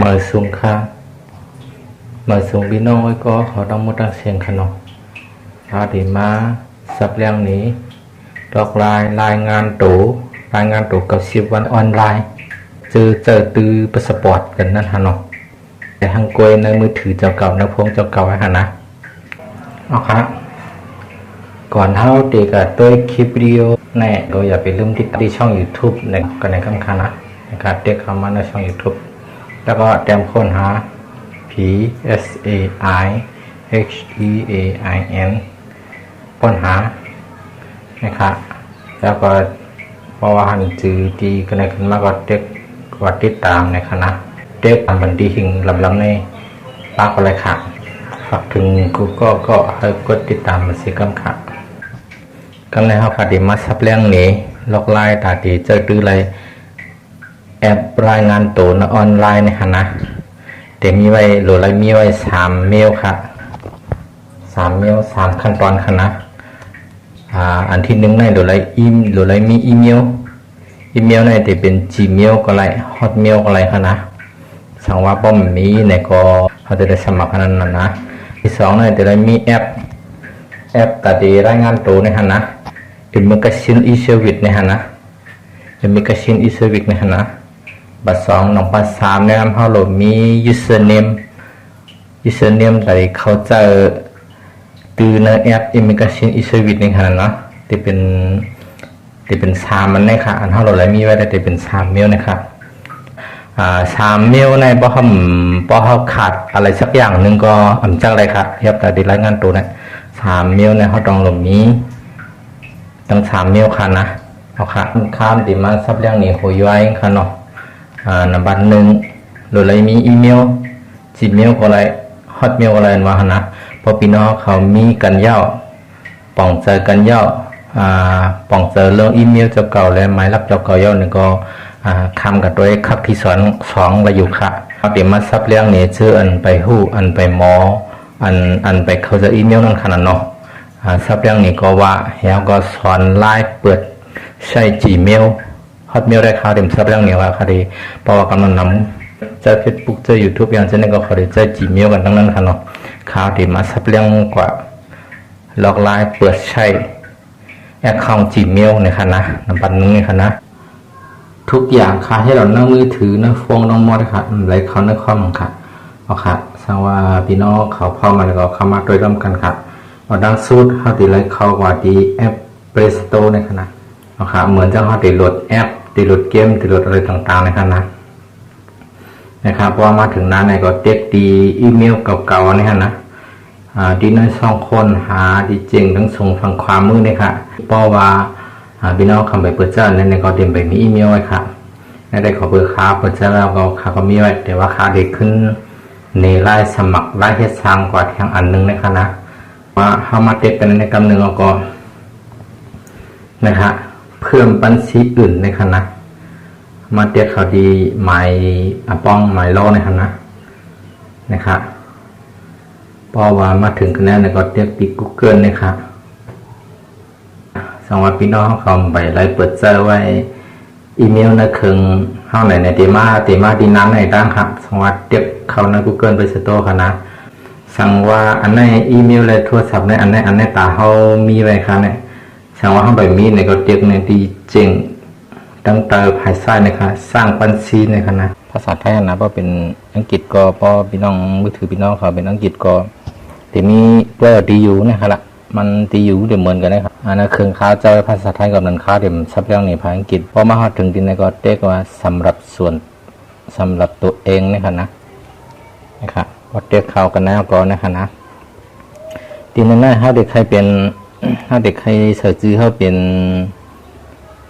mở xuống kha mở xuống bi nông ơi có họ đang một đang xiên khăn nó à thì mà sắp leng นี้ดอกลายรายงานตัวรายงานตัวกับสิบวันออนไลน์เจอเจอตือประสปอร์ตกันนั่นฮะเนาะแต่ทางกวยในมือถือเจ้าเก่าในพวงเจ้าเก่าไว้ฮะนะเอาครับก่อนเท่าเด็กกับตัวคลิปวิดีโอแน่ก็อย่าไปลืมติดตามที่ช่อง YouTube ในกันในคำคันนะนะครับเด็กเข้ามาในช่อง YouTube แล้วก็เตรียมค้นหา P S A I H E A I N ค้นหานะครับแล้วก็เพราะว่าหันจือดีกันในขึ้นมาก็เด็กวัดติดตามในคณะเด็กทำบันดีหิงลำลำในปากอะไรค่ะฝากถึงกูก็ก็ให้กดติดตามมาสิกัมค่ะกันในเขาคดีมาซับเลี้ยงนี้ลอกไลน์ตาตีเจอตื้อไร แอปรายงานตัวนะออนไลน์ในฮะนะเดี๋ยวมีไว้หรือไรมีไว้สามเมลค่ะสามเมลสามขั้นตอนค่ะนะอ่าอันที่หนึ่งในหรือไรอีหรือไรมีอีเมลอีเมลในจะเป็น Gmail ก็ไร Hotmail ก็ไรค่ะนะสังว่าป้อมมีในก็เขาจะได้สมัครขนาดนั้นนะที่สองในจะได้มีแอปแอปตาดีรายงานตัวในฮะนะ immigration e-service ในฮะนะ immigration e-service ในฮะนะ บัตรสองหนองปัสสามเนี่ยเขาเรามี username username ตาดีเขาจะตือในแอป immigration e-service ในฮะนะที่เป็นที่เป็นสามมันนะครับอันเขาเราเลยมีไว้ได้ที่เป็นสามเมลนะครับอ่าสามเมลในบ่เขาบ่เขาขาดอะไรสักอย่างหนึ่งก็อำจังเลยครับเทียบแตาดีรายงานตัวนะสามเมลในเขาตองหลงนี้ตั้งสามเมลค่ะนะเอาค่ะข้ามติมาซับเรื่องนี้โหยไว้ค่ะเนาะ นับบัตรหนึ่งหรืออะไรมีอีเมลจีเมลก็อะไรฮอตเมลอะไรมาค่ะนะพอพี่น้องเขามีกันเย้าป่องเจอกันเย้าอ่าป่องเจอเรื่องอีเมลเจ้าเก่าและหมายรับเจ้าเก่าเย้าหนึ่งก็คำกับตัวคักที่สอนสองไว้อยู่ค่ะเอาติมาซับเรื่องนี้ชื่ออันไปหู้อันไปหมออันอันไปเขาจะอีเมลนั่นขนาดเนาะซับเรื่องนี้ก็ว่าแล้วก็สอนไลฟ์เปิดใช้ Gmail Hotmail ได้ข่าวเมซั บเรื่องเนี้ยว่าคดีเพราะว่ากำลังนำเจอ Facebook เจอ YouTube อย่างเช่นนี้ก็เขาได้เจอ Gmail กันทั้งนั้นค่ะเนาะข่าวที่มาซับเรื่องกว่าล็อกไลฟ์เปิดใช้แอคเคาท์ Gmail ในค่ะนะนำบัตรนึงในค่ะทุกอย่างค่ะให้เราหนั่งมือถือหนะฟงน้องมอดค่ะอะไรเขาในข้อมค่ะเอาค่ะสร้างว่าพี่น้องเขาพ่อมาแล้วก็เข้ามาด้วยร่วมกันค่ะเอาดังสูตรเขาตีไรเขากว่าดีแอป Play Store ในขณะเอาค่ะเหมือนจะเขาตีโหลดแอป ตีโหลดเกมตีโหลดอะไรต่างๆในขณะนะครับพอมาถึงนั้นเนี่ยก็เด็กดีอีเมลเก่าๆนี่ฮะนะดีน้อยสองคนหาดีเจงทั้งส่งฝั่งความมือเนี่ยค่ะเพราะว่าพี่น้องคำไปเปิดเจ้าในในก็เตรียมไปมีอีเมลไว้ค่ะได้ขอเบอร์ค้าเปิดเจ้าแล้วก็ค้าก็มีไว้แต่ว่าค้าเด็กขึ้นในไล่สมัครไล่เฮ็ดทางกว่าทางอันหนึงนะคะนะว่าเข้ามาเต็กกันในกำหนึ่งแล้วก็นะคะ เพิ่มบัญชีอื่นในคณะมาเต็กเขาดีหมายอะป้องหมายล้อในคณะนะคะพราะว่ามาถึงคะแนนก็เต็กติด Google นะคะสวัสดีพี่น้องเขาไปไลฟ์เปิดเจอไว้อีเมลนะคืงเฮาไหนในเตมาเตมาดีนั้นในตั้งครับสวัสดีเด็กเขาใน Google ไปสโตค่ะนะสั่งว่าอันไหนอีเมลและโทรศัพท์ในอันไหนอันไหนตาเฮามีไว้ค่ะเนี่ย สั่งว่าเฮาไปมีในก็เด็กในดีเจ๋งตั้งแต่ภายใต้นะคะสร้างบัญชีในค่ะนะภาษาไทยนะเพราะเป็นอังกฤษก็พราะพี่น้องมือถือพี่น้องเขาเป็นอังกฤษก็แต่มีตัวดีอยู่นะครับละมันตีอยู่เดี๋ยวเหมือนกันนะครับอันนั้นเครื่องค้าเจ้าภาษาไทยกับนันค้าเดี๋ยวซับเรื่องในภาษาอังกฤษพอมาฮอดถึงที่ในก็เรียกว่าสำหรับส่วนสำหรับตัวเองนะครับนะนะครับพอเรียกเขากันแล้วก็นะครับนะทีนั้นนะถ้าเด็กใครเป็น ถ้าเด็กใครเสิร์ชจื้อเขาเป็น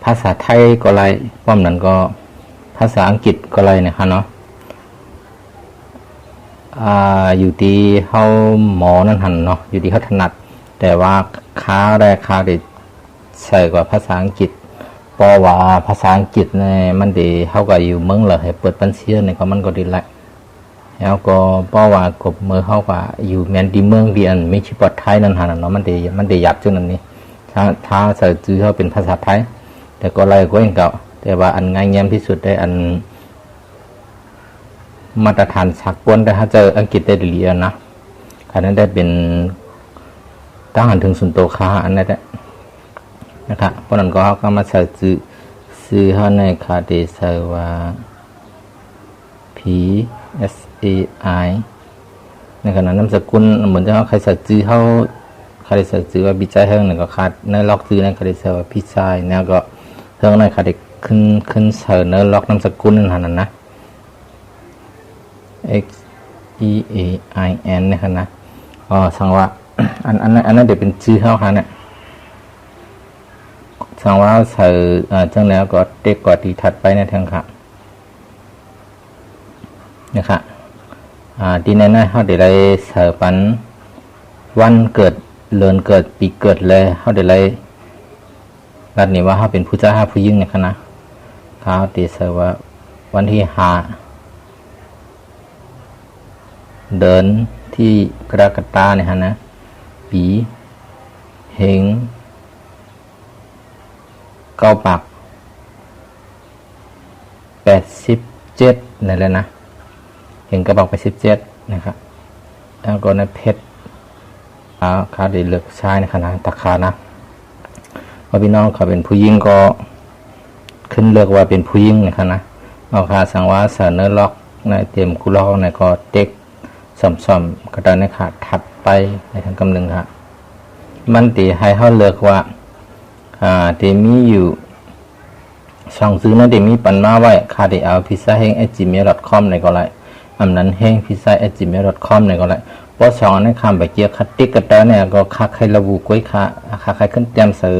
ภาษาไทยก็ไรป้อมนั้นก็ภาษาอังกฤษก็ไรนะครับเนาะอ่าอยู่ที่เขาหมอนั่นหันเนาะอยู่ที่เขาถนัด แต่ว่าค้าแรกค้าเด็กใส่กว่าภาษาอังกฤษเพราะว่าภาษาอังกฤษเนี่ยมันดีเขาก็อยู่เมืองเลยให้เปิดบัญชียเนี่ยก็มันก็ดีแหละ แล้วก็เพราะว่ากบเมื่อเขาก็อยู่แมนดีเมืองเดียนไม่ใช่ปอดไทยนั่นหันเนาะมันเดียมันเดียับจุดนั้นนี่ถ้าถ้าใส่จื้อเขาเป็นภาษาไทย แต่ก็อะไรก็ยังเก่าแต่ว่าอันง่ายแย้มที่สุดได้อัน มาตรฐานสากลแต่ถ้าเจออังกฤษได้ดีเรียนะอันนั้นได้เป็นตั้งหันถึงสุนโตคาอันนั้นแหละนะครับเพราะนั้นก็เขาก็มาใส่ซื้อซื้อเขาในคาเดเซว่า P S A I ในขณะนามสกุลเหมือนจะเขาใครใส่ซื้อเขาใครใส่ซื้อว่าบิจัยเฮงหนึ่งก็ขาดในล็อกซื้อในใคาเดเซอร์ว่าพี่ชายเนี่ยก็เฮิงในคาเดขึ้นขึ้นเสอเนอล็อกนามสกุลนั่นนะนะ X E A I N นะครับนะอ๋อสังว่าอันอันนั้นอันนั้นเดี๋ยวเป็นชื่อเขาค่ะเนี่ยสังว่าใส่อ่าจังแล้วก็เด็กกว่าทีถัดไปในทางค่ะ นะครับดีแน่ๆเขาเดี๋ยวได้ใส่ปันวันเกิดเลือนเกิดปีเกิดเลยเขาเดี๋ยวได้รัดนี้ว่าเขาเป็นผู้เจ้าผู้ยิ่งเนี่ยค่ะนะเขาตีใส่ว่าวันที่หาเดินที่กระกตาเนี่ยฮะนะ ปีเฮงเก้าปากแปดสิบเจ็ดนั่แหละนะ เฮงเก้าปากแปสิบเจ็ดนะครับแล้วก็นะเพชรอาคาด้เลือกใช้ในขณะตะคานะพอพี่น้องเขาเป็นผู้หญิงก็ขึ้นเลือกว่าเป็นผู้หญิงนะครับนะเอาคาสังวาสเสนอล็อกในเตรียมกุลอกในก็เด็กส่อมๆก็ได้ในขาถัดไปในทางกำนึงครับมันตีให้เขาเลือกว่าอ่าตีมีอยู่ช่องซื้อนั้นตีมีปันมาไว้คาตีเอาพิซซ่าแห้ง gmail.com ในก็ไร อันนั้นแห้งพิซซ่า gmail.com ในก็ไรเพราะสองในคำไปเกียวคัดติกกระเตอเนี่ยก็ค่าใครระบุก้อยค่าค่าใครขึ้นเตรียมซื้อ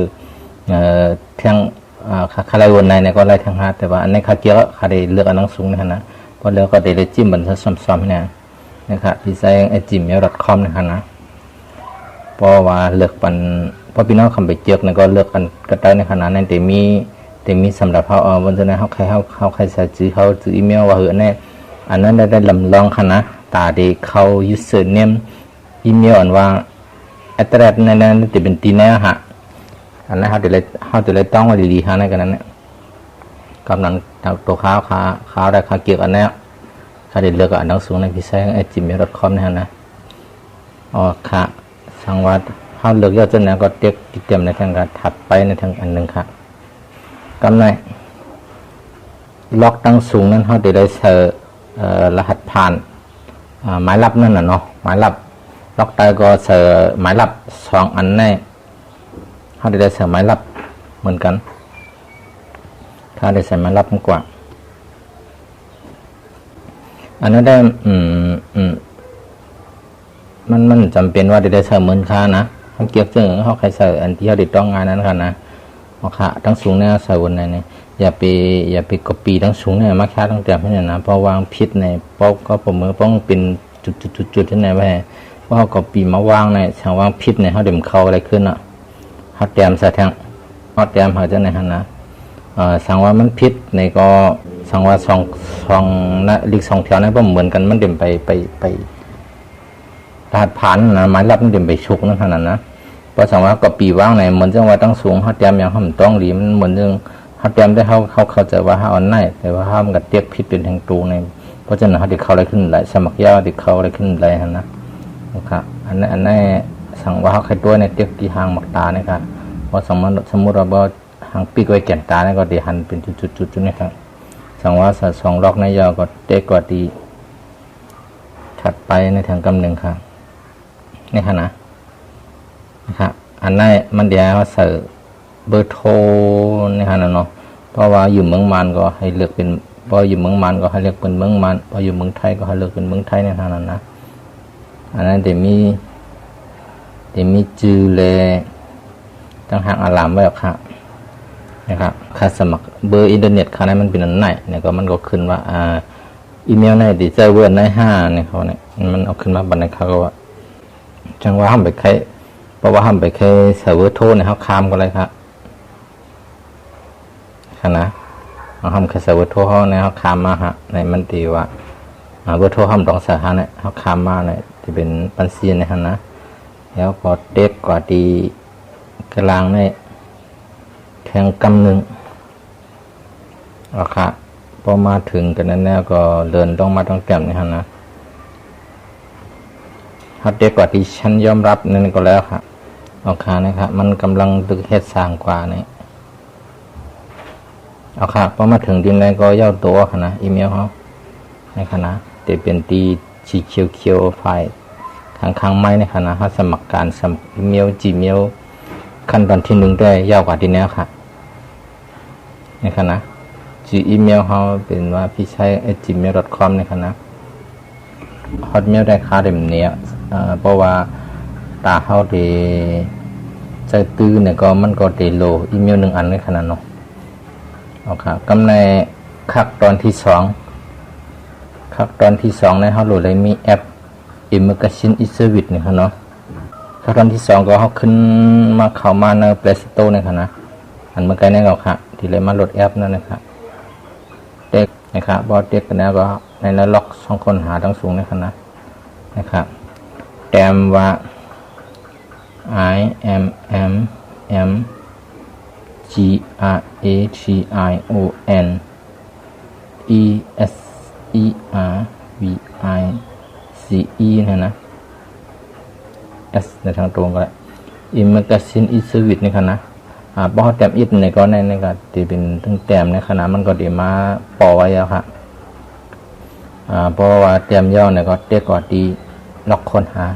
เอ่อทียงอ่าค่าใครวนในในก็ไรทั้งห้าแต่ว่าอันนี้ค่าเกี่ยวค่าได้เลือกอันนั้นสูงนะนะเพราะแล้วก็ได้เลยจิ้มบันทึกซ้ำๆเนี่ยนะครับพิซซ่าไอจิมเมล .com นะครับนะเพราะว่าเลือกปันเพราะพี่น้องคำไปเจือกเนี่ยก็เลือกกันก็ได้ในขณะนั้นแต่มีแต่มีสำหรับเขาเอาวันนั้นเขาใครเขาเขาใครใส่จื้อเขาจื้ออีเมลว่าเหือเนี่ย อันนั้นได้ได้ลำลองค่ะตาดีเขา username อีเมลอันว่า address ในนั้นจะเป็นตีแน่ฮะอันนั้นเขาจะเลยเขาจะเลยต้องว่าดีๆฮะในกันนั้นเนี่ยกำลังตัวข้าวขาข้าวได้ข้าเกี่ยวอันนี้ยถ้าได้เลือกอ่านหนังสือในพิเศษไอจิมเมลคอมนะฮะนะอ๋อค่ะสังวัดเขาเลือกยอดจนแล้วก็เต็กติดเตรียมในทางการถัดไปในทางอันหนึ่งค่ะกำไรล็อกตั้งสูงนั้นเขาได้ได้เสิร์ รหัสผ่านหมายลับนั่นน่ะเนาะหมายลับล็อกใต้ก็เสิร์หมายลับสองอันแน่เขาได้ได้เสิร์หมายลับเหมือนกัน ถ้าได้ใส่หมายลับมากกว่า อันนั้นได้ อืมอืมมันมันจำเป็นว่าได้ใส่เหมือนค่านะเขาเกี่ยวเจอเขาใครใส่อันที่เขาติดต้องงานนั้นค่ะนะ เอาค่ะทั้งสูงเนี่ยใส่บนไหนเนี่ยอย่าไปอย่าไปกปีทั้งสูงเนี่ยมาค่าทั้งเต็มให้เนี่ยนะเพราะวางพิษในป๊อกก็ผมมือป้องเป็นจุดจุดจุดจุดที่ไหนไว้เพราะเขากปีมาวางในช่างวางพิษเนี่ยเขาเดิมเข้าอะไรขึ้นอะเขาเตรียมใส่ทงเขาเตรียมหาจ้าไหนฮะนะสังว่ามันพิษในก็สังว่าสองสองนะลิกสองแถวนั้นก็เหมือนกันมันเดิมไปไปไปรหัสผ่านนะหมายรับมันเดิมไปชุกนั่นขนาดนะ เพราะสังว่าก็ปีว่างในเหมือนจังว่าตั้งสูงเขาเตรียมอย่างเขาต้องหลีมันเหมือนเรื่องเขาเตรียมได้เขาเขาเข้าใจว่าเขาอ่อนไหนแต่ว่าเขามันก็เตี้ยกพิษเป็นแห่งตูในเพราะฉะนั้นเขาติเขาอะไรขึ้นหลายสมัครยาวติเขาอะไรขึ้นหลายนะนะครับอันนั้นอันนั้นสังว่าเขาใครตัวในเตี้ยกที่หางหมักตาเนี่ยครับเพราะสมมติสมมติเราบอกหางปีกไว้แก่นตาเนี่ยก็ดีหันเป็นจุดๆๆนะครับสังว่าสัสองล็อกในยาวก็เด็กกว่าดีถัดไปในทางกำหนึ่งครับนี่ค่ะนะ นะครับอันนั้นมันเดี๋ยวใส่เบอร์โทรนะนะเนาะเพราะว่าอยู่เมืองมันก็ให้เลือกเป็นพออยู่เมืองมันก็ให้เลือกเป็นเมืองมันพออยู่เมืองไทยก็ให้เลือกเป็นเมืองไทยในทางนั้นนะอันนั้นเดี๋ยวมีเดี๋ยวมีจือเลยตั้งหางอารามไว้ครับนะครับค่าสมัครเบอร์อินเทอร์เน็ตค่านั้นมันเป็นอันไหนเนี่ยก็มันก็ขึ้นว่าอ่าอีเมลในดีเจอร์เวิร์ในห้าเนี่ยเขาเนี่ยมันเอาขึ้นมาบันในเขาก็ว่าจังว่าห้ามไปใคร ราะว่าห้าไปใครเซิร์ฟโทรเนี่ยเขาคามก็เลยครับค่ะนะเอาห้ามใครเซิร์ฟโทรเขาเนี่ยเขาคามมาฮะในมันตีว่าเบอร์โทรห้ามต้องสาขาเนี่ยเขาคามมาเนี่ยจะเป็นปันซีนนะฮะนะแล้วก็เด็กกว่าดีกลางเนี่ยแทงกำหนึ่งราคาพอมาถึงกันนั้นแล้วก็เดินต้องมาต้องแก้มนี่ฮะนะฮัดเด็กกว่าที่ฉันยอมรับนั่นก็แล้วครับ เอาค่ะนะครับ มันกำลังตึกเฮ็ดสร้างกว่านี่เอาค่ะพอมาถึงดินแล้วก็ย่อตัวค่ะนะอีเมลเขาในคณะแต่เป็นตีชีเขียวเขียวไฟทางข้างไม้ในคณะเขาสมัครการสมอีเมลจีเมลขั้นตอนที่หนึ่งได้ยาวกว่าที่แล้วค่ะ ในคณะจีอีเมลเขาเป็นว่าพี่ใช้ gmail.com ในคณะ hotmail ได้ค่าเดิมเนี้ยเพราะว่าตาเขาเด ใจตื้อเนี่ยก็มันก็เดโลอีเมลหนึ่งอันในขนาดเนาะเอาครับกำในคักตอนที่สองคักตอนที่สองในเขาโหลดเลยมีแอป Immigration e Service นี่ครับเนาะคักตอนที่สองก็เขาขึ้นมาเข้ามาใน Play Store ในคณะอันเมื่อกี้นี่ก็ค่ะที่เลยมาโหลดแอปนั่นนะครับเด็กนะครับบอเด็กกันแล้วก็ในนั้นล็อกสองคนหาทั้งสูงในคณะนะครับแต้มว่า I M M M G R A T I O N E S E R V I C E นะนะ S ในทางตรงก็ได้ Immigration e Service นี่ค่ะนะอ่าบ่แต้มอิดในก็ในในก็ที่เป็นทั้งแต้มในขณะมันก็ดีมาปอไว้แล้วครับอ่าเพราะว่าแต้มย่อเนี่ยก็เด็กกว่าดีล็อกคนหา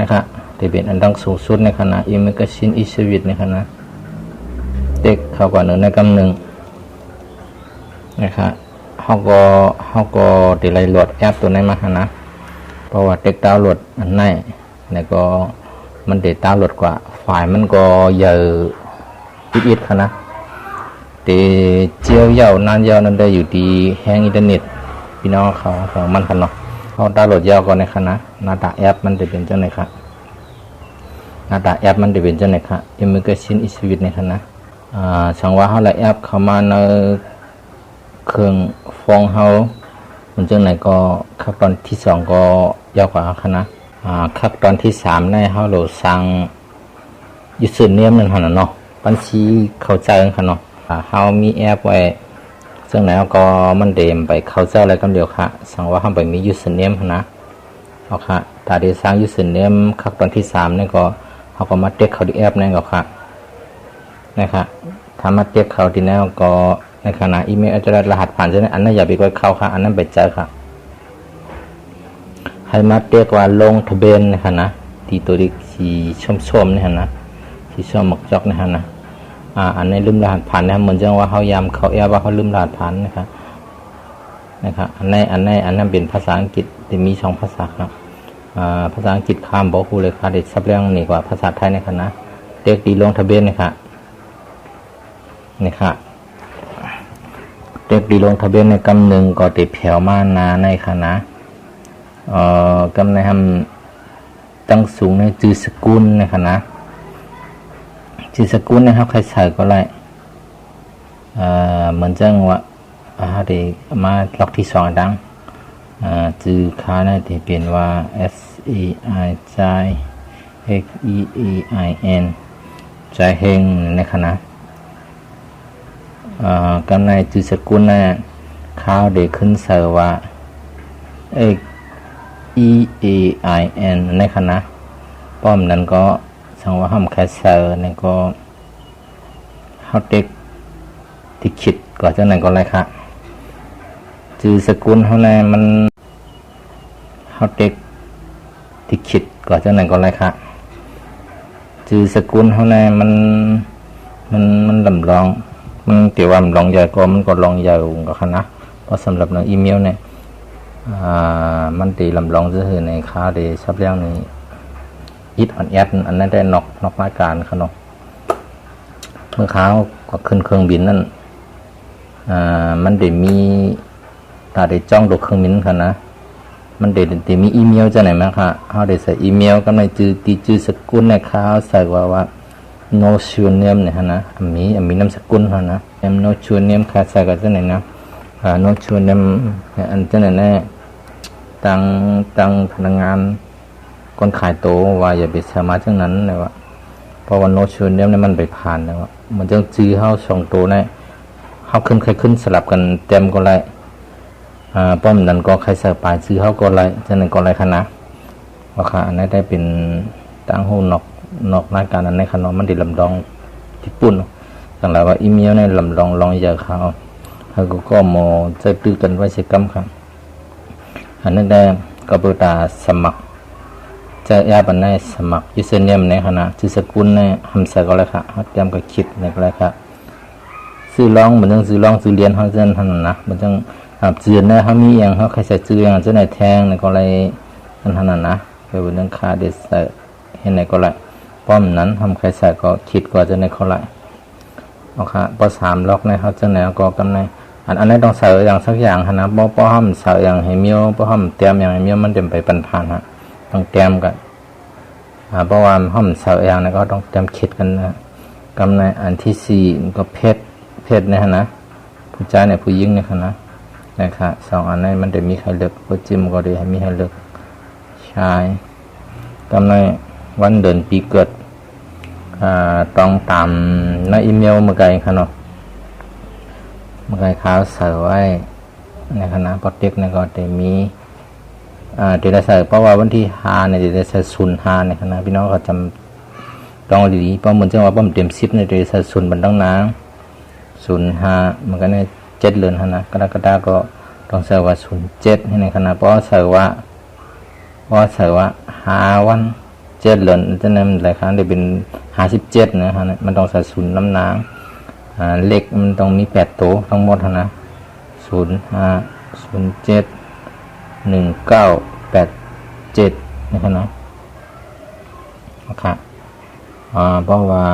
นะครับที่เป็นอันดับสูงสุดในคณะ Immigration e Service ในคณะเด็กเขากว่าหนึ่งในกำหนึ่งนะครับเขาก็เขาก็ติไลโหลดแอปตัวนี้มาหานะเพราะว่าเด็กดาวโหลดอันไหนแล้วก็มันเดต้าโหลดกว่าฝ่ายมันก็เยอะอิดๆค่ะนะแต่เจียวยาวนานยาวนั้นได้อยู่ดีแห้งอินเทอร์เน็ตพี่น้องเขาของมันกันเนาะ เขาดาวน์โหลดยาวก่อนในคณะนาตาแอปมันจะเป็นเจ้าไหนครับหน้าตาแอปมันจะเป็นเจ้าไหนครับ Immigration is with ในคณะอ่าช่างว่าเขาละแอปเข้ามาในเครื่องฟองเขามันจังไหนก็ขั้นตอนที่สองก็ยาวกว่าคณะอ่าขั้นตอนที่สามในเขาเราสั่งยูสเนียมนั่นหันน่ะเนาะบัญชีเข้าใจกันค่ะเนาะเขามีแอปไว้ ซึ่งแล้วก็มันเดมไปเข้าเจ้าอะไรกันเดียวค่ะ สั่งว่าเขาไปมียูสเนียมนะเอาค่ะถ้าด้สร้างยูสเนียมขั้นตอนที่สามนี่ก็เขาก็มาเต็กเขาที่แอปนั่นก็ค่ะนะครับถ้ามาเต็กเขาที่แล้วก็ในขณะอีเมลอาจจะได้รหัสผ่านใช่ไหมอันนั้นอย่าไปกดเข้าค่ะ อันนั้นไปเจอค่ะให้มาเรียกว่าลงทะเบียนนะคะนะที่ตัวที่สีส้มๆนี่ฮะนะสีส้มหมกจอกนี่ฮะนะ อ่าอันนี้ลืมรหัสผ่านนะครับเหมือนจังว่าเขายำเขาแอบว่าเขาลืมรหัสผ่านนะครับนะครับอันนี้อันนี้อันนั้นเป็นภาษาอังกฤษแต่มีสองภาษาครับอ่าภาษาอังกฤษข้ามบอกครูเลยค่ะเด็กซับเรื่องนี่กว่าภาษาไทยนะครับนะเด็กดีลงทะเบียนนะครับนี่ค่ะเด็กดีลงทะเบียนในกำหนึ่งก็ติดแถวมานาในคณะเอ่อกำในทำตั้งสูงในจือสกุลนะครับนะ จือสกุลนะครับ ใครใส่ก็ได้เอ่อเหมือนจังว่าอาเดี๋ยวมาล็อกที่สองดังจือค้านะที่เป็นว่า S E I ใจ H E E I N ใจเฮงนะครับนะอ่ากำในจือสกุลนะข้าวเด็กขึ้นเสว่าเอก E I N ในคณะป้อมนั้นก็ สังว่าห้ามแคสเซอร์นี่ก็เฮาเด็กที่คิดก็จะไหนก็ไรค่ะจือสกุลเฮาแน่มันเฮาเด็กที่คิดก็จะไหนก็ไรค่ะจือสกุลเฮาแน่มันมันมันลำลองมันเกี่ยวว่ามลองใหญ่ก็มันก็ลองใหญ่ก็คณะเพราะสำหรับในอีเมลเนี่ยอ่ามันตีลำลองจะคือในค่าเดชับเรื่องนี้ ยิดอ่อนแอดอันนั้นได้นอกนอกรายการขนมเมื่อเช้าก็ขึ้นเครื่องบินนั่นอ่ามันได้มีถ้าได้จ้องดูเครื่องบินค่ะนะมันได้ได้มีอีเมลจะไหนมั้งคะเขาได้ใส่อีเมลก็ในจือตีจือสกุลในข้าวใส่ว่าว่า no surname เนี่ยฮะนะมีมีนามสกุลฮะนะ no surname ค่ะใส่ก็จะไหนนะอ่าโนชวนเนี่ยอันเจ้าแน่ตังตังพนักงาน คนขายโตวว่าอย่าไปสมารถเช่นนั้นเลยว่าเพราะว่าโน้ตชวนเนี่ยมันไปผ่านนะว่ามันจังจื้อเฮาสองตัวเนี่ยเฮเขาขึ้นใครขึ้นสลับกันเต็มก็เลยอ่าป้อมนั้นก็ใครใส่ปลายซื้อเข้าก็เลยจะนึ่งก็เลยคณะว่าค่ะอันนี้ได้เป็นตั้งหูนอกนอกราการอันในขนมมันดีลำดองญี่ปุ่นสังหรับว่าอีเมลในลำดองลองอยาเขาเขาก็ก็มอจะตื้อกันไว้เสกรรมครับอันนั้นได้ก็เปิดตาสมัคร จะยาบันในสมัครยูเซเนียมในขณะชื่อสกุลในทำใส่ก็แล้วค่ะฮัดยำก็คิดในก็แล้วค่ะซื้อร้องเหมือนต้องซื้อร้องซื้อเรียนเขาเส้นทันนนะเหมือนต้องหับเจือนนะเขามีอย่างเขาใครใส่จืออย่างเจ้าไหนแทงในก็เลยทันทันนะไปบนเรื่องคาเดสใส่เห็นในก็เลยป้อมนั้นทำใครใส่ก็คิดกว่าจะในเขาเลยเอาค่ะพอสามล็อกในเขาเจ้าไหนก็กำในอันอันนี้ต้องใส่อย่างสักอย่างนะป้อป้อห้ามใส่อย่างให้เมียวป้อห้ามเตรียมอย่างให้เมียวมันเต็มไปปันผ่านฮะ ต้องเตรียมกันอ่าเพราะว่าห้องเสาเองนะก็ต้องเตรียมคิดกันนะกำในอันที่สี่ก็เพศเพศนะฮะนะผู้ชายเนี่ยผู้หญิงเนี่ยนะนะครับสองอันนี้มันจะมีใครเลือกผู้จิมก็ได้ให้มีให้เลือกชายกำในวันเดือนปีเกิดอ่าต้องตามในอีเมลเมื่อไงครับเนาะเมื่อไงขาวเสาไว้ในคณะปอเต็กเนี่ยก็จะมี เดลใส่เพราะว่าวันที่หาเนี่ยเดลใส่ศูนย์หาเนี่ยนะพี่น้องเขาจำต้องดีเพราะเหมือนจะว่าป้อมเต็มสิบเนี่ยเดลใส่ศูนย์บันต้องน้ำศูนย์หามันก็เนี่ยเจ็ดเดือนนะกรกฎาก็ต้องใส่ว่าศูนย์เจ็ดในขณะเพราะใส่ว่าเพราะใส่ว่าหาวันเจ็ดเดือนจะนั่นหลายครั้งได้เป็นห้าสิบเจ็ดนะฮะมันต้องใส่ศูนย์น้ำน้ำเลขมันต้องมีแปดตัวทั้งหมดนะศูนย์ห้าศูนย์เจ็ด หนึ่งเก้าแปดเจ็ดนะครับเนาะนะครับอ่าเพราะว่า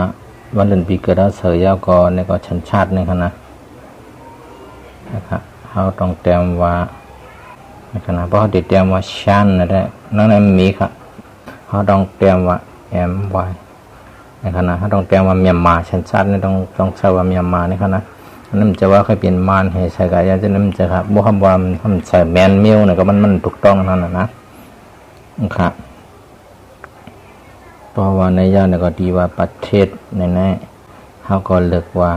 วันเดือนปีเกิดเราเสือยาวกอในก็ชันชาตินะครับนะนะครับเขาต้องเตรียมว่านะครับนะเพราะเขาเตรียมว่าชันนะได้นั่นนั่นมีครับเขาต้องเตรียมว่า M Y นะครับนะเขาต้องเตรียมว่าเมียนมาชันชาตินี่ต้องต้องใช้ว่าเมียนมานี่ครับนะ นั่นจะว่าเคยเปลี่ยนมานให้ใช้กายาจะนั่นจะครับบ่คำว่ามันทำใส่แมนมิลเนี่ยก็มันมันถูกต้องนั่นนะนะครับเพราะว่าในย่านก็ดีว่าประเทศในนั้นเขาก็เลือกว่า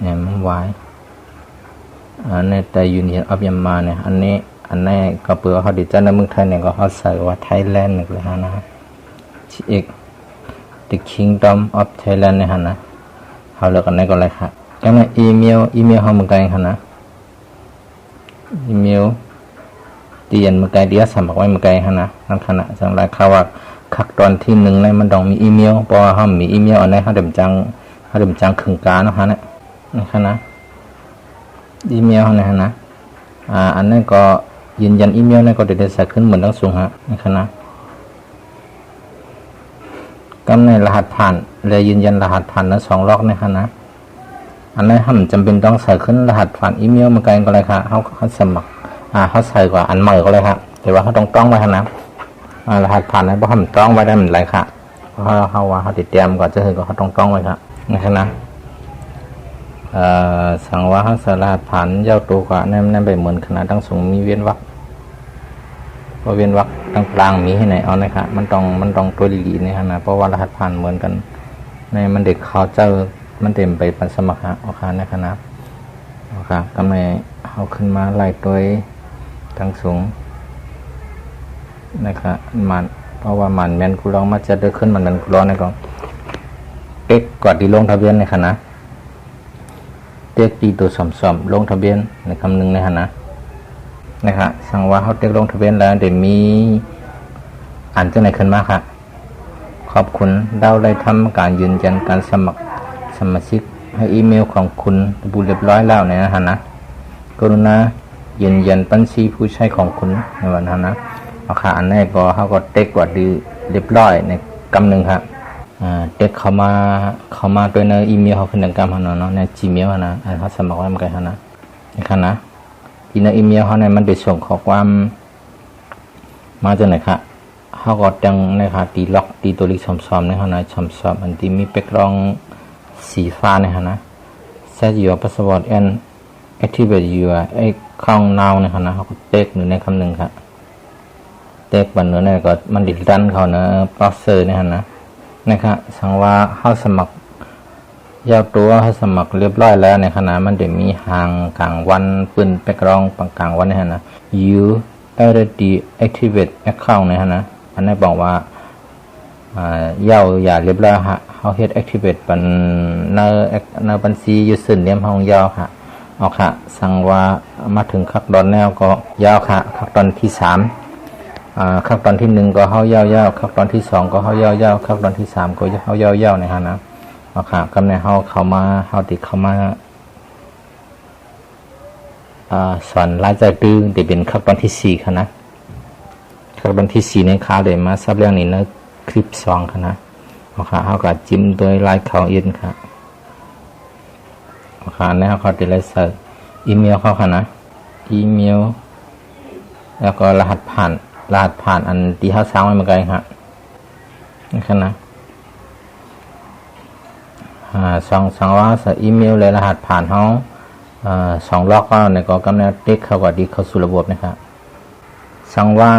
เนี่ยมันไว้อันนี้แต่ยูนียนออฟยามาเนี่ย อันนี้ อันนี้ก็เปลือกเขาดิจันในเมืองไทยเนี่ยก็เขาใส่ว่าไทยแลนด์นึกเลยฮะนะอีก the kingdom of Thailand เนี่ยฮะนะเขาเลือกอันนี้ก็เลยครั บจังนั้นอีเมลอีเมลเขาเหมือนกันค่ะนะอีเมลเตียนเหมือนกันเดียสมัครไว้เหมือนกันค่ะนะนั่นขณะจังไรเขาว่าคักตอนที่หนึ่งในมันต้องมีอีเมลเพราะว่าเขามีอีเมลอันไหนเขาเดิมจังเขาเดิมจังขึงกาเนาะฮะเนี่ยนี่ค่ะนะอีเมลนะฮะนะอ่าอันนั้นก็ยืนยันอีเมลนั่นก็เดี๋ยวใส่ขึ้นเหมือนต้องสูงฮะนี่ค่ะนะกำในรหัสผ่านเลยยืนยันรหัสผ่านนะสองล็อกนี่ค่ะนะ อันนั้นทำจำเป็นต้องใส่ขึ้นรหัสผ่านอีเมลเหมือนกันก็เลยค่ะเขาเขาสมัครอ่าเขาใส่กว่าอันใหม่ก็เลยค่ะแต่ว่าเขาต้องต้องไว้นะอ่ารหัสผ่านนั้นเพราะทำต้องไว้ได้เหมือนไรค่ะเพราะเขาว่าเขาติดเตรียมก่อนจะถึงก็เขาต้องต้องไว้ค่ะนะครับนะเอ่อสั่งว่าเขาใส่รหัสผ่านเย้าตัวกว่านั่นนั่นไปเหมือนขนาดตั้งสูงมีเวียนวักเพราะเวียนวักตั้งกลางมีให้ไหนเอานะคะมันต้องมันต้องตัวดีๆนี่ค่ะนะเพราะว่ารหัสผ่านเหมือนกันในมันเด็กเขาเจอ มันเต็มไปปันสมัครฮะโอเคนะครับโอเคกำลังเอาขึ้นมาไล่ตัวทั้งสูงนะครับมันเพราะว่ามันแมนกูลองมาจะได้ขึ้นมันแมนกูลองในกองเต็กกว่าที่ลงทะเบียนในคณะเต็กตีตัวสอมสอมลงทะเบียนในคำหนึ่งในคณะนะครับสั่งว่าเขาเต็กลงทะเบียนแล้วเดี๋ยวมีอ่านจะไหนขึ้นมาค่ะ ขอบคุณเราได้ทำการยืนยันการสมัคร สมาชิก ให้อีเมลของคุณระบุเรียบร้อยแล้วเนี่ยนะฮะนะกรุณายืนยันบัญชีผู้ใช้ของคุณในวันนั้นนะเอาค่ะอันนี้ก็เขาก็เต็กกว่าดีเรียบร้อยในกำหนึ่งครับอ่าเต็กเขามาเขามาตัวในอีเมลเขาขึ้นในกำหันเนาะในจีเมลนะอันเขาสมัครไว้เหมือนกันนะนะครับนะที่ในอีเมลเขาเนี่ยมันไปส่งข้อความมาจากไหนครับเขาก็จังนะครับตีล็อกตีตัวลิกซ้อมๆนะครับนะซ้อมๆอันที่มีแบ็กกรอง สีฟ้านะครับนะ set your password and activate your account now นะครับนะเขาก็เต็กหนึ่งในคำหนึ่งครับเต็กบันเนื้อเนี่ยก็มันดิดันเขานะ browser นะครับนะนะครับสังว่าเข้าสมัครยาวตัวให้สมัครเรียบร้อยแล้วในขณะมันจะมีหางกลางวันปืนไปกรองปังกลางวันนี่ฮะนะ you already activate account นะฮะนะอันนี้บอกว่า เย้าอย่าเรียบร้อยฮะเขาเฮ็ด activate ปันในในบัญชี user name ของย้าค่ะเอาค่ะ สั่งว่ามาถึงคักดอนแนวก็ยาวค่ะคักดอนที่สามอ่าคักตอนที่หนึ่งก็เฮายาวๆคักตอนที่สองก็เฮายาวๆคักตอนที่สามก็เฮายาวๆนะฮะนะเอาค่ะกำเนิดเฮาเข้ามาเฮาติเข้ามาอ่าสอนรายใจตื้อที่เป็นคักตอนที่สี่ค่ะนะคักตอนที่สี่ในข่าเดี๋ยวมาซับเรื่องนี้นะ คลิปสองค่ะนะเอาค่ะเฮาก็จิ้มโดยลายเขาเอ็นค่ะเอาค่ะแล้วเขาติดเลยใส่อีเมลเขาค่ะนะอีเมล แล้วก็รหัสผ่านรหัสผ่านอันที่เขาสร้างไว้เมือนกันครับนี่ครับนะสองสองว่าสอีเมลเลยรหัสผ่านเขาสองล็อกก็ในก็กำเนิดติ๊กเขากับดีเข้าสู่ระบบนะครับสองว่า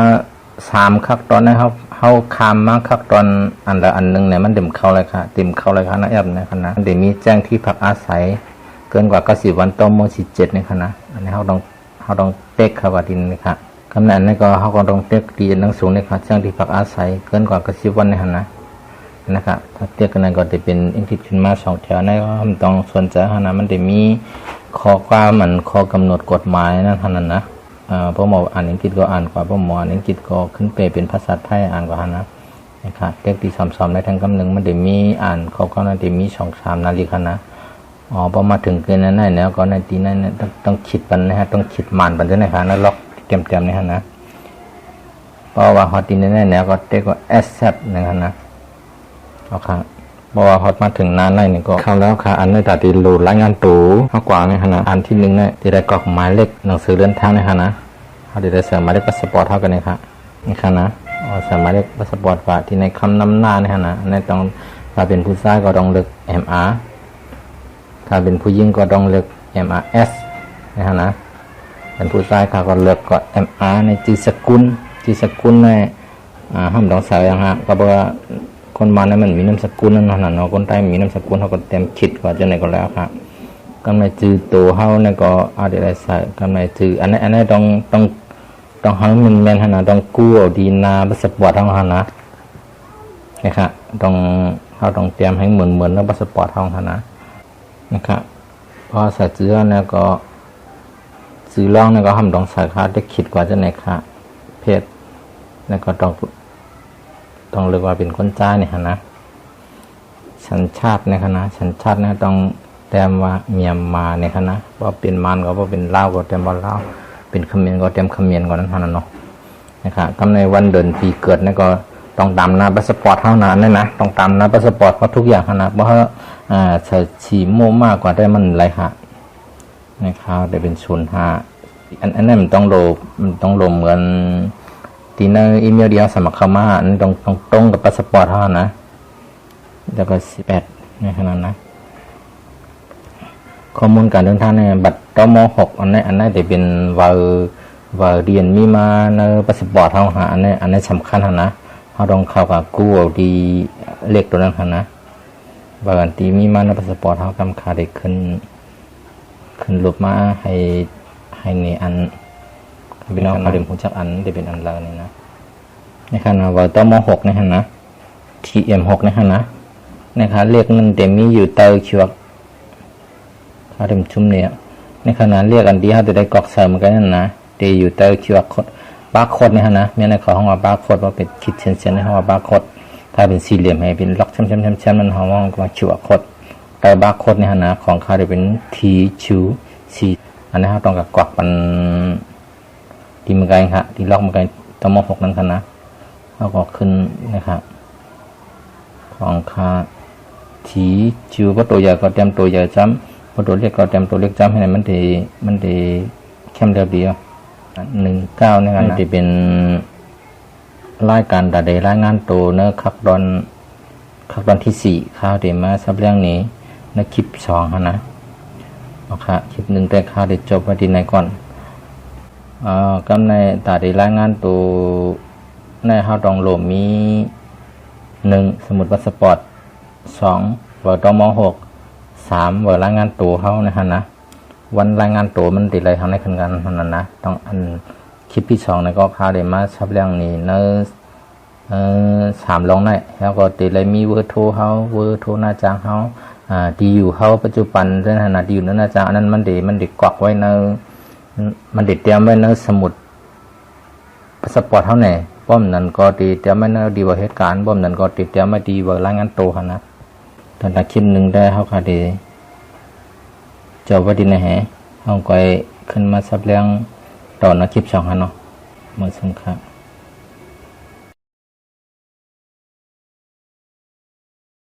สามคักตอนนะครับเขาคามมากคักตอนอันละอันหนึงเนี่ยมันเต็มเข้าเลยค่ะเต็มเข้าเลยค่ะนะแอปนะครับนะเดี๋ยวมีแจ้งที่พักอาศัย เกินกว่า90วันต่อโมสิบเจ็ดนี่ค่ะนะอันนี้เขาต้องเขาต้องเต็กเข้ากับดินนะครับกำนิดนี่ก็เขาก็ต้องเต็กดีนังสูงนี่ค่ะแจ้งที่พักอาศัย เกินกว่า90วันนี่ค่ะนะนะครับถ้าเทียกันนั้นก็จะเป็นอังกฤษขึ้นมาสองแถวในก็ต้องสนใจขนาดมันจะมีข้อความเหมือนข้อกำหนดกฎหมายนั่นเท่านั้นะ พอหมออ่านอังกฤษก็อ่านกว่าพอหมออ่านอังกฤษก็ขึ้นไปเป็นภาษาไทยอ่านกว่านะนะครับเทียบที่สอมๆในทางกำหนึ่งมันจะมีอ่านเข้อความนั้นจะมีสองสามนาฬิกานะอ๋อพอมาถึงเกินนั้นได้แล้วก็ในทีนั้นต้องต้องคิดปันนะฮะต้องคิดมันปันด้วยนะครับนะล็อกเต็มๆนี่ฮะนะเพราะว่าฮอตทีนั้นได้แล้วก็เต็กก็ accept นะครับนะเอาค่ะบ บอกว่าฮอตมาถึงนานไล่นี่ก็เข้าแล้วค่ะ อันในตัดที่โหลดรายงานตัวมากกว่านี่ค่ะอันที่หนึ่งเนี่ยที่ได้กรอกหมายเลขหนังสือเดินทางในี่ค่ะเขาได้เสริมหมายเลขพาสปอร์ตเท่ากันนี่ค่ะนี่ค่ะนะเอาเสริมหมายเลขพาสปอร์ตว่าที่ในคำนำหน้าในี่ค่ะนี่ต้องถ้าเป็นผู้ชายก็ต้องเลือก MR ถ้าเป็นผู้หญิงก็ต้องเลือก MRS นี่ค่ะนะเป็นผู้ชายค่ะก็เลือกก็ MR ในจีสกุลจีสกุลในห้ามดองสาวยังฮะก็บอกว่า คนมาเนี่ยมันมีน้ำสกุลนั่นน่ะเนาะคนใต้มีน้ำสกุลเขาก็เต็มคิดว่าจะไหนก็แล้วครับกำไรจือตัวเฮาเนี่ยก็อาได้ใส่กำไรจืออันนี้อันนี้ต้องต้องต้องเฮามันแม่นหนน่ะต้องกู้ดีนาบัสปอร์ตเฮาหนนะนะครับต้องเฮาต้องเตรียมให้เหมือนเหมือนแล้วบัสปอร์ตเฮาหนนะนะครับพอใส่จื้อเนี่ยก็จื้อร่องเนี่ยก็ห้ามต้องใส่ค่าได้คิดกว่าจะไหนค่ะเพศแล้วก็ต้อง ต้องเรียกว่าเป็นคนจ้าเนี่ยฮะนะสัญชาติในคณะสัญชาติเนี่ยต้องแต้มว่าเมียนมาในคณะว่าเป็นมันก็ว่าเป็นลาวก็แต้มว่าลาวเป็นขมรก็แต้มขมรก่อนนั้นเท่านั้นเนาะนะครับกำในวันเดือนปีเกิดนี่ก็ต้องตามหน้าพาสปอร์ตเท่านั้นนะต้องตามหน้าพาสปอร์ตเพราะทุกอย่างนะเพราะว่าอ่าฉีโมมากกว่าได้มันไรฮะนะครับได้เป็นศูนย์ห้าอันอันนั้นมันต้องโลมันต้องโลเหมือน ทีในอีเมลเดียวสมัครเข้ามาอันตรงตรงตรงกับพาสปอร์ตเท่านะ แล้วก็สิบแปดในขนาดนะข้อมูลการเดินทางในบัตรตมหกอันนี้อันนี้จะเป็นวาว่าเรียนมีมาในพาสปอร์ตเท่าหาอันนี้อันนี้สำคัญนะเราต้องเข้ากับกู้เอาดีเลขตัวนั้นนะบางทีมีมาในพาสปอร์ตเท่ากำคาได้ขึ้น ขึ้นรูปมาให้ให้ในอัน พี่น้องมาเรียนผู้จักอันได้เป็นอันละนี่นะนขณะว่าต่อมหกในขณะ TM หกนขณะนะคะเรียกนันเต็มมีอยู่เตอเชือกคาเต็มชุ่มเนี่ยในขณะเรียกอันที่เขาจะได้กอกเสริมกันนั่นนะเตอยู่เตอเชือกคดบาร์โคดนขณะเนี่ยในขอห้องว่าบาร์โคดว่าเป็นคิดเชนเชนในห้องว่าบาร์โคดถ้าเป็นสี่เหลี่ยมให้เป็นล็อกช้ำช้ำช้ำช้ำมันห้องว่าเชือกคดแต่บาร์โคดในขณะของเขาจะเป็น T ชูซีอันนี้เขาต้องกับกรอกมัน ที่มันไกลครับที่ล็อกมันไกลตมหกนั้นครับนะแล้วก็ขึ้นนะครับของค่าทีจิวก็ตัวใหญ่ก็เต็มตัวใหญ่จ้ำพอตัวเล็กก็เต็มตัวเล็กจ้ำให้มันดีมันดีเข้มเรียบเดียวหนึ่งเก้านี่ครับที่เป็นรายการดัดเดรายงานตัวเนื้อคักดอนคักดอนที่สี่ข้าวเดมาซับเรื่องนี้ในคลิปสองนะเอาค่ะคลิปหนึ่งแต่ข้าวเดจบไว้ที่ไหนก่อนอ่า กำในตาด้รายงานตัวในเฮาตองโหลดมีหนึ่งสมุดพาสปอร์ตสองวตอมหกสามว่ารายงานตัวเขานะฮะนะวันรายงานตัวมันติดอะไรทางในคนกันเท่านั้นนะต้องอันคลิปที่สองนะก็ข่าวเดมาชับเรื่องนี้เนอะเออสามลองได้แล้วก็ติดอะไรมีเวอร์โทรเขาเวอร์โทรหน้าจ้างเขาอ่าดีอยู่เขาปัจจุบันเรื่องนะดีอยู่หน้าจ้างอันนั้นมันเดมันเด็กกวักไว้เนอะ มันเด็ดเตรียมไว้นะสมุดพาสปอร์ตเท่าไหร่ป้อมนั่นก็ตีเตรียมไม่น่าดีกว่าเหตุการณ์ป้อมนั่นก็ตีเตรียมไม่ดีกว่ารายงานโตขนาดตอนนักคลิปหนึ่งได้เขาค่ะดีเจ้าวัดดินนะแฮะเอาก็ขึ้นมาสับเลี้ยงต่อนะคลิปสองฮะเนาะมาสมครับ